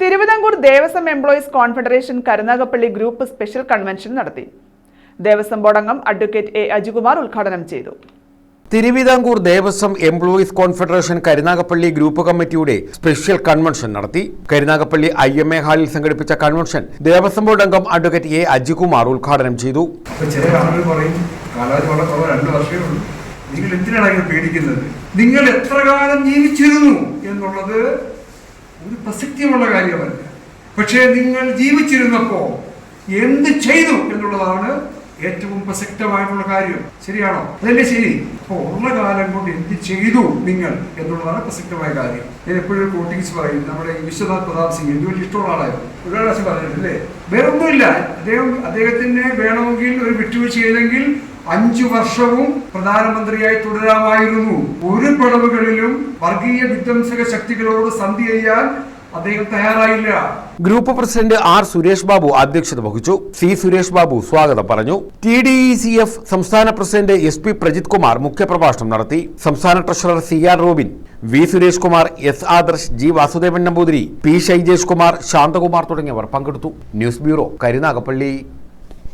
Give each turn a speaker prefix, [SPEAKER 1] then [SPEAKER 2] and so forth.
[SPEAKER 1] Travancore Devaswom employees confederation Karunagappally group special convention നടത്തി. ദേവസ്വം ബോർഡംഗം advocate A Ajikumar ഉദ്ഘാടനം ചെയ്തു.
[SPEAKER 2] Travancore Devaswom employees confederation Karunagappally group കമ്മിറ്റിയുടെ special convention നടത്തി. കരുനാഗപ്പള്ളി ഐ എം എ ഹാളിൽ സംഘടിപ്പിച്ച കൺവെൻഷൻ ദേവസ്വം ബോർഡ് അംഗം അഡ്വക്കേറ്റ് എ അജികുമാർ ഉദ്ഘാടനം ചെയ്തു.
[SPEAKER 3] നിങ്ങൾ എന്തിനാണ് ഇങ്ങനെ പേടിക്കുന്നത്? നിങ്ങൾ എത്ര കാലം ജീവിച്ചിരുന്നു? എന്നുള്ളത് ഒരു പ്രസക്തിയുള്ള കാര്യമല്ല. പക്ഷേ നിങ്ങൾ ജീവിച്ചിരുന്നപ്പോൾ എന്ത് ചെയ്തു എന്നുള്ളതാണ് ഏറ്റവും പ്രസക്തമായിട്ടുള്ള കാര്യം. ശരിയാണോ? അതല്ലേ ശരി? അപ്പോൾ ഉള്ള കാലം കൊണ്ട് എന്ത് ചെയ്തു നിങ്ങൾ എന്നുള്ളതാണ് പ്രസക്തമായ കാര്യം. ഞാൻ എപ്പോഴും കോട്ടിങ്സ് പറയും നമ്മുടെ വിശ്വനാഥ് പ്രതാപ് സിംഗ് എനിക്ക് വലിയ ഇഷ്ടമുള്ള ആളായിരുന്നു. ഒരു പറഞ്ഞിട്ടില്ലേ വേറെ ഒന്നുമില്ല അദ്ദേഹം അദ്ദേഹത്തിന് വേണമെങ്കിൽ ഒരു വിട്ടുവീഴ്ച ചെയ്തെങ്കിൽ അഞ്ചു വർഷവും പ്രധാനമന്ത്രിയായി തുടരാമായിരുന്നു. ഒരു പിളവുകളിലും വർഗീയ വിധ്വംസക ശക്തികളോട് സന്ധി ചെയ്യാൻ അദ്ദേഹം തയ്യാറായില്ല.
[SPEAKER 2] Group president R Suresh Babu അധ്യക്ഷത വഹിച്ചു. സി സുരേഷ് ബാബു സ്വാഗതം പറഞ്ഞു. T D E C F സംസ്ഥാന president S P Prajith Kumar മുഖ്യപ്രഭാഷണം നടത്തി. സംസ്ഥാന treasurer C R Robin V Suresh Kumar S Adarsh G Vasudevan Namboothiri P Shaijesh Kumar Shanthakumar തുടങ്ങിയവർ പങ്കെടുത്തു. News bureau Karunagappally.